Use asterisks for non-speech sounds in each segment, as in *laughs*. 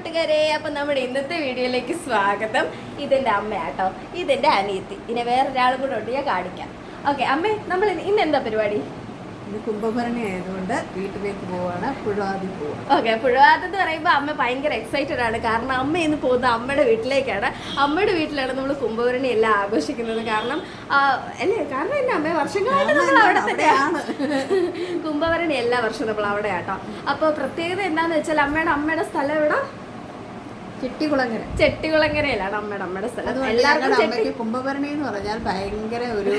കൂട്ടുകാരെ അപ്പൊ നമ്മുടെ ഇന്നത്തെ വീഡിയോയിലേക്ക് സ്വാഗതം. ഇതെന്റെ അമ്മയാട്ടോ ഇതെന്റെ അനിയത്തി. ഇനി വേറൊരാളും കൂടെ ഉണ്ട് ഞാൻ കാണിക്കാം. ഓക്കെ അമ്മേ നമ്മൾ ഇന്ന് എന്താ പരിപാടി? ഇത് കുംഭഭരണി ആയതുകൊണ്ട് വീട്ടിലേക്ക് പോവാണ്. പുഴവാതി പോവാണ്. ഓക്കെ പുഴവാതി എന്ന് പറയുമ്പോൾ അമ്മ ഭയങ്കര എക്സൈറ്റഡ് ആണ്. കാരണം അമ്മ ഇന്ന് പോകുന്നത് അമ്മയുടെ വീട്ടിലേക്കാണ്. അമ്മയുടെ വീട്ടിലാണ് നമ്മൾ കുംഭഭരണി എല്ലാം ആഘോഷിക്കുന്നത്. കാരണം അല്ലേ? കാരണം എന്നെ അമ്മ? വർഷങ്ങളായിട്ട് നമ്മൾ അവിടെ തന്നെയാണ് കുംഭഭരണി എല്ലാ വർഷവും നമ്മൾ അവിടെ ആട്ടോ. അപ്പോൾ പ്രത്യേകത എന്താന്ന് വെച്ചാൽ അമ്മയുടെ അമ്മയുടെ സ്ഥലം എവിടെ? ചിട്ടികുളങ്ങര. ചെട്ടികുളങ്ങരയിലാണ് അമ്മയുടെ അമ്മയുടെ സ്ഥലം. എല്ലാവർക്കും കുംഭഭരണി എന്ന് പറഞ്ഞാൽ ഭയങ്കര ഒരു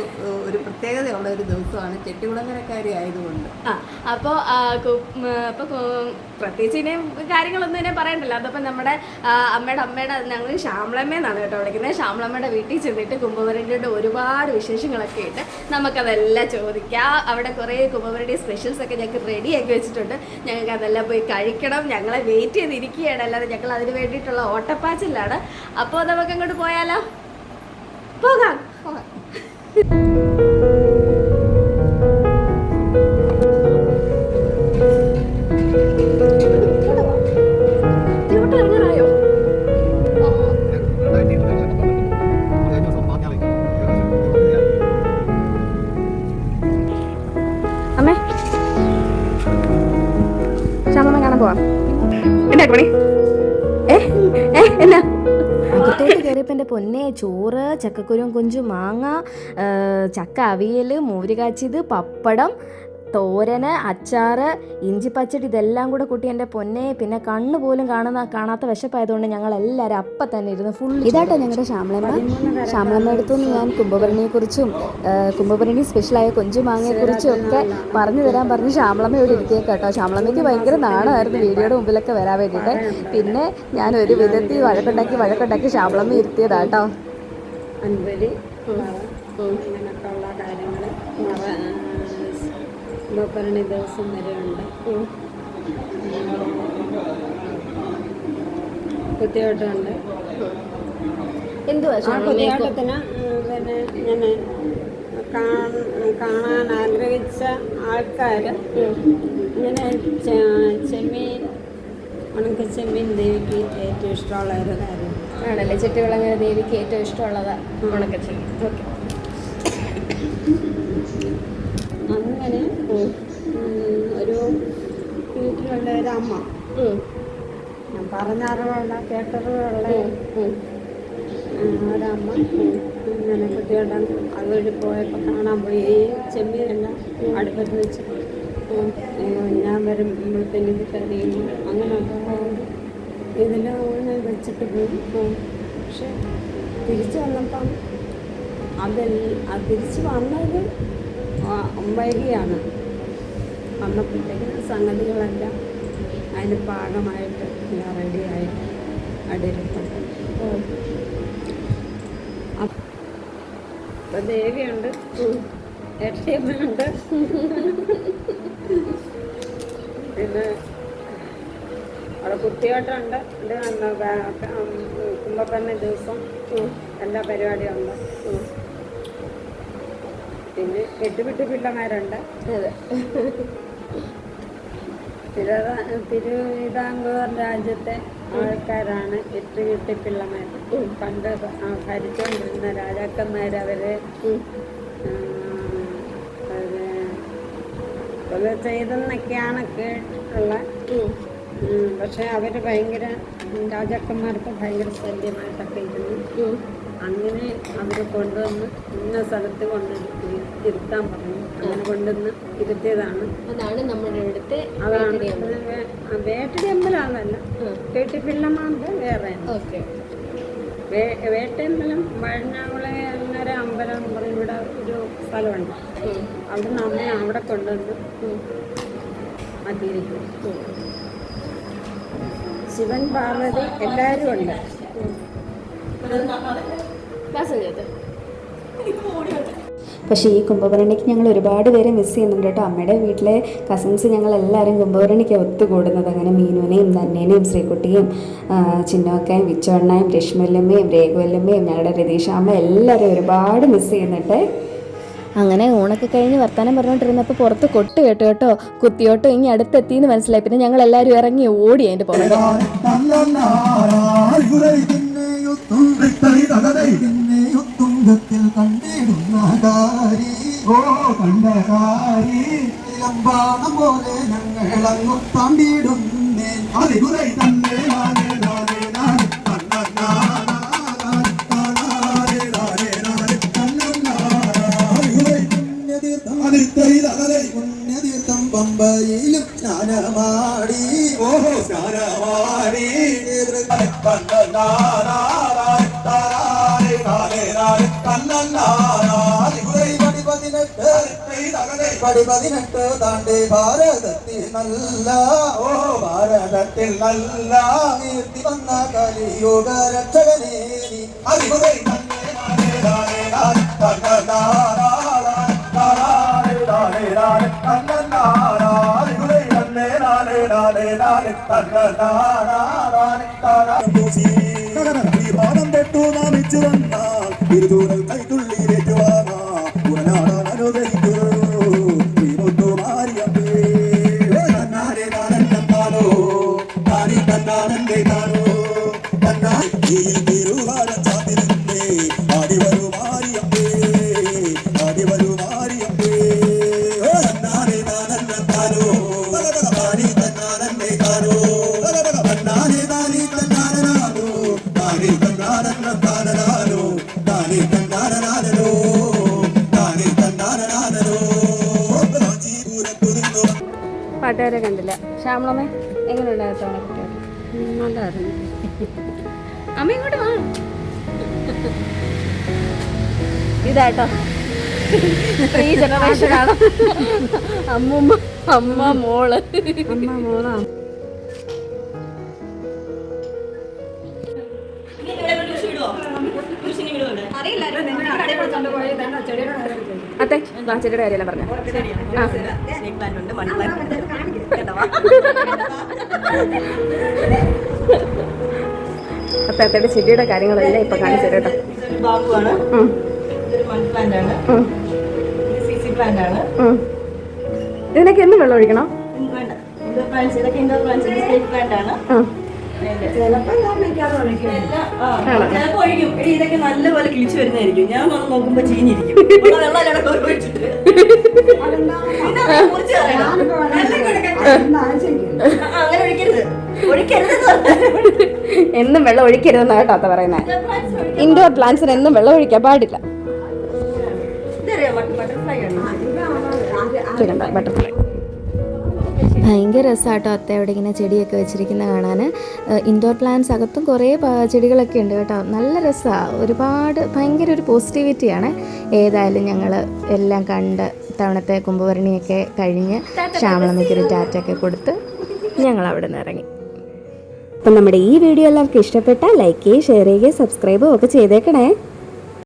ഒരു പ്രത്യേകതയുള്ള ഒരു ദിവസമാണ്. ചെട്ടികുളങ്ങരക്കാരി ആയതുകൊണ്ട്. ആ അപ്പോൾ അപ്പോൾ പ്രത്യേകിച്ച് ഇനി കാര്യങ്ങളൊന്നും ഇനി പറയണ്ടല്ലോ. അതപ്പോൾ നമ്മുടെ അമ്മയുടെ അമ്മയുടെ ഞങ്ങൾ ശ്യാമളമ്മ എന്നാണ് കേട്ടോ വിളിക്കുന്നത്. ശ്യാമളമ്മയുടെ വീട്ടിൽ ചെന്നിട്ട് കുംഭഭരണിയുടെ ഒരുപാട് വിശേഷങ്ങളൊക്കെ ഉണ്ട് നമുക്കതെല്ലാം ചോദിക്കാം. അവിടെ കുറേ കുംഭഭരണി സ്പെഷ്യൽസ് ഒക്കെ ഞങ്ങൾക്ക് റെഡിയാക്കി വെച്ചിട്ടുണ്ട്. ഞങ്ങൾക്ക് അതെല്ലാം പോയി കഴിക്കണം. ഞങ്ങളെ വെയിറ്റ് ചെയ്തിരിക്കുകയാണ്. അല്ലാതെ ഞങ്ങൾ അതിന് വേണ്ടിയിട്ടുള്ള ഓട്ടപ്പാച്ചിലാണ്. അപ്പോൾ നമുക്ക് അങ്ങോട്ട് പോയാലോ? പോകാം. പോകാം. അകത്തോട്ട് കയറിയപ്പോൾ എന്റെ പൊന്നെ ചോറ് ചക്കക്കുരും കൊഞ്ചു മാങ്ങ ചക്ക അവിയൽ മോര് കാച്ചിയത് പപ്പടം തോരന് അച്ചാറ് ഇഞ്ചി പച്ചടി ഇതെല്ലാം കൂടെ കൂട്ടി എന്റെ പൊന്നെ പിന്നെ കണ്ണ് പോലും കാണുന്ന കാണാത്ത വിശപ്പായതുകൊണ്ട് ഞങ്ങൾ എല്ലാവരും അപ്പം തന്നെ ഇരുന്ന് ഫുൾ ഇതാട്ടോ ഞങ്ങളുടെ ശ്യാമളമ്മ. ശ്യാമളമ്മ അടുത്തുനിന്ന് ഞാൻ കുംഭഭരണിയെക്കുറിച്ചും കുംഭഭരണി സ്പെഷ്യലായ കൊഞ്ചു മാങ്ങയെക്കുറിച്ചും ഒക്കെ പറഞ്ഞു തരാൻ പറഞ്ഞ് ശ്യാമളമ്മ ഇവിടെ ഇരുത്തിയേക്ക് കേട്ടോ ശ്യാമളമ്മയ്ക്ക് ഭയങ്കര നാണമായിരുന്നു വീഡിയോയുടെ മുമ്പിലൊക്കെ വരാൻ വേണ്ടിയിട്ട്. പിന്നെ ഞാൻ ഒരു വിധത്തിൽ വഴക്കുണ്ടാക്കി വഴക്കുണ്ടാക്കി ശ്യാമളമ്മ ഇരുത്തിയതാട്ടോ. അൻപലി അങ്ങനെയൊക്കെ ഉള്ള കാര്യങ്ങൾ ഭരണി ദിവസം വരെ ഉണ്ട്. കുത്തിയോട്ടമുണ്ട് എന്തുവാ ആ കുത്തിയോട്ടത്തിന് പിന്നെ ഞാൻ കാണാൻ ആഗ്രഹിച്ച ആൾക്കാർ ഇങ്ങനെ ചെമ്മീൻ ഉണക്ക ചെമ്മീൻ ദേവിക്ക് ഏറ്റവും ഇഷ്ടമുള്ള ഒരു കാര്യം ആണല്ലേ? ചെട്ടികുളങ്ങര ദേവിക്ക് ഏറ്റവും ഇഷ്ടമുള്ളതാണ് ഉണക്ക ചെമ്മീൻ. ഓക്കെ. വീട്ടിലുള്ള അമ്മ. ഞാൻ പറഞ്ഞറിവുള്ള കേട്ടറിവുള്ള ഒരമ്മ. ഇങ്ങനെ കുട്ടികളുടെ അതുവഴി പോയപ്പോൾ കാണാൻ പോയി. ചെമ്മീനെല്ലാം അടുപ്പത്ത് വെച്ച്. ഞാൻ വരുമ്പോഴത്തേന് ഇത് കഴിയുന്നു അങ്ങനെയൊക്കെ അങ്ങനെ വെച്ചിട്ട് പോയി. പക്ഷെ തിരിച്ചു വന്നപ്പം അതിൽ തിരിച്ച് വന്നത് വൈകിയാണ് വന്നപ്പോഴത്തേക്കും സംഗതികളെല്ലാം അതിന് പാകമായിട്ട് എല്ലാം റെഡിയായിട്ട് അടിയിലിട്ടുണ്ട് അപ്പൊ ദേവിയുണ്ട്. ഉണ്ട് പിന്നെ അവിടെ കുത്തിയോട്ടമുണ്ട് കുമ്പപ്പന്ന ദിവസം എല്ലാ പരിപാടിയും ഉണ്ട്. ഉം. പിന്നെ എട്ടുപിട്ട് പിള്ളമാരുണ്ട്. തിരു തിരുവിതാ- തിരുവിതാംകൂർ രാജ്യത്തെ ആൾക്കാരാണ് എട്ടുകെട്ടി പിള്ളമാർ പണ്ട് ഭരിച്ചുകൊണ്ടിരുന്ന രാജാക്കന്മാർ അവരെ കൊല ചെയ്തെന്നൊക്കെയാണ് കേട്ടിട്ടുള്ള പക്ഷെ അവർ ഭയങ്കര രാജാക്കന്മാർക്ക് ഭയങ്കര ശല്യമായിട്ടൊക്കെ ഇരുന്നു. അങ്ങനെ അവർ കൊണ്ടുവന്ന് ഇന്ന സ്ഥലത്ത് കൊണ്ട് ഇരുത്താൻ പറഞ്ഞു. അങ്ങനെ കൊണ്ടുവന്ന് ഇരുത്തിയതാണ്. അതാണ് നമ്മുടെ അടുത്ത് അതാണ് വേട്ടടി അമ്പലമാണല്ല കേട്ടിപ്പിള്ളമാകുമ്പോൾ വേറെ. വേട്ട അമ്പലം വഴഞ്ഞാകുളെ എന്നൊരു അമ്പലം ഇവിടെ ഒരു സ്ഥലമുണ്ട്. അവിടെ അമ്മ അവിടെ കൊണ്ടുവന്ന് മാറ്റിയിരിക്കും ശിവൻ പാർവതി എല്ലാവരും ഉണ്ട്. പക്ഷേ ഈ കുംഭഭരണിക്ക് ഞങ്ങൾ ഒരുപാട് പേരെ മിസ് ചെയ്യുന്നുണ്ട് കേട്ടോ. അമ്മയുടെ വീട്ടിലെ കസിൻസ് ഞങ്ങൾ എല്ലാവരും കുംഭഭരണിക്ക് ഒത്തുകൂടുന്നത്. അങ്ങനെ മീനുവിനെയും നന്നേനെയും ശ്രീകുട്ടിയും ചിന്നോക്കയും വിച്ചോണ്ണയും രശ്മല്ലമ്മയും രേഖുവല്ലമ്മയും ഞങ്ങളുടെ രതീഷാമ്മ എല്ലാവരും ഒരുപാട് മിസ് ചെയ്യുന്നുണ്ട്. അങ്ങനെ ഊണൊക്കെ കഴിഞ്ഞ് വർത്താനം പറഞ്ഞുകൊണ്ടിരുന്നപ്പോൾ പുറത്ത് കൊട്ട് കേട്ടോ കേട്ടോ. കുത്തിയോട്ടോ ഇനി അടുത്തെത്തി എന്ന് മനസ്സിലായി. പിന്നെ ഞങ്ങൾ എല്ലാവരും ഇറങ്ങി ഓടി അതിന്റെ പുറകെ. ുംഗത്തിൽ കണ്ടിടുന്ന കാരി ഓ കണ്ടകാരി ലംബാണ പോലെ ഞങ്ങൾ ഞങ്ങളങ്ങു അതി കുറൈ തന്നെ പുണ്യതീർത്ഥം പമ്പയിലും സ്നാനമാടി. ഓഹോ സ്നാനമാടി. പടി പതിനെട്ട് താണ്ടി ഭാരതത്തിൽ നല്ല. ഓ ഭാരതത്തിൽ നല്ല. കീർത്തി വന്ന കലിയുഗ രക്ഷകനേ നീ അറിവുകൈ തന്നെ നാനേ നാനേ താനി തന്നാനന്റെ താനോ തന്നാ തിരുവാരം ചാത്തിരുന്നേ ആടി വരൂ മാരിയമ്മേ ആടി വരൂ മാരിയമ്മേ ഓ തന്നാരെ താനെന്നം താനോ താനി തന്നാനന്റെ താനോ തന്നാരെ താനി തന്നാനോ താനി തന്നാനന്നം താനോ താനി തന്നാനോ താനി നിന്നു? പാട്ടുകാരെ കണ്ടില്ല. ശ്യാമളമ്മേ ഓണക്കുട്ടികൾ നല്ലതായിരുന്നു *laughs* അമ്മ ഇങ്ങോട്ട് വാ. ഇതാട്ടോ. ഈ ജനറേഷനാണ് അമ്മൂമ്മ അമ്മ മോൾ. അമ്മ മോളാ. അത്തെ വാ ചെടിയുടെ കാര്യമല്ല പറഞ്ഞ. ആ. *laughs* *laughs* അത്തെ ചെടിയുടെ കാര്യങ്ങളെല്ലാം ഇപ്പൊ കാണിച്ചു കേട്ടോ. ഇതിനൊക്കെ എന്ത് വെള്ളം ഒഴിക്കണം? ഇതൊക്കെ ഇൻഡോർ പ്ലാന്റ്സ് ഇത് സ്റ്റേറ്റ് പ്ലാന്റ് ആണ് ഇതൊക്കെ നല്ലപോലെ കിളിച്ചു വരുന്നതായിരിക്കും. ഞാൻ വന്ന് നോക്കുമ്പോ ചീഞ്ഞിരിക്കും. അങ്ങനെ ഒഴിക്കരുത്. ഒഴിക്കരുത് *laughs* എന്നും വെള്ളം ഒഴിക്കരുതെന്നാ കേട്ടോ അത്ത പറയുന്നത്. ഇൻഡോർ പ്ലാന്റ്സിന് എന്നും വെള്ളം ഒഴിക്കാൻ പാടില്ല. ബട്ടർഫ്ലൈ. ഭയങ്കര രസമാട്ടോ അത്ത അവിടെ ഇങ്ങനെ ചെടിയൊക്കെ വെച്ചിരിക്കുന്ന കാണാൻ. ഇൻഡോർ പ്ലാന്റ്സ് അകത്തും കുറേ ചെടികളൊക്കെ ഉണ്ട് കേട്ടോ. നല്ല രസമാണ് ഒരുപാട് ഭയങ്കര ഒരു പോസിറ്റിവിറ്റിയാണ് ഏതായാലും ഞങ്ങൾ എല്ലാം കണ്ട് തവണത്തെ കുംഭഭരണിയൊക്കെ കഴിഞ്ഞ് ശ്യാമളമ്മയ്ക്കൊരു ടാറ്റൊക്കെ കൊടുത്ത് ഞങ്ങൾ അവിടെ നിന്ന് ഇറങ്ങി. അപ്പം നമ്മുടെ ഈ വീഡിയോ എല്ലാവർക്കും ഇഷ്ടപ്പെട്ടാൽ ലൈക്ക് ചെയ്യുക ഷെയർ ചെയ്യുക സബ്സ്ക്രൈബും ഒക്കെ ചെയ്തേക്കണേ.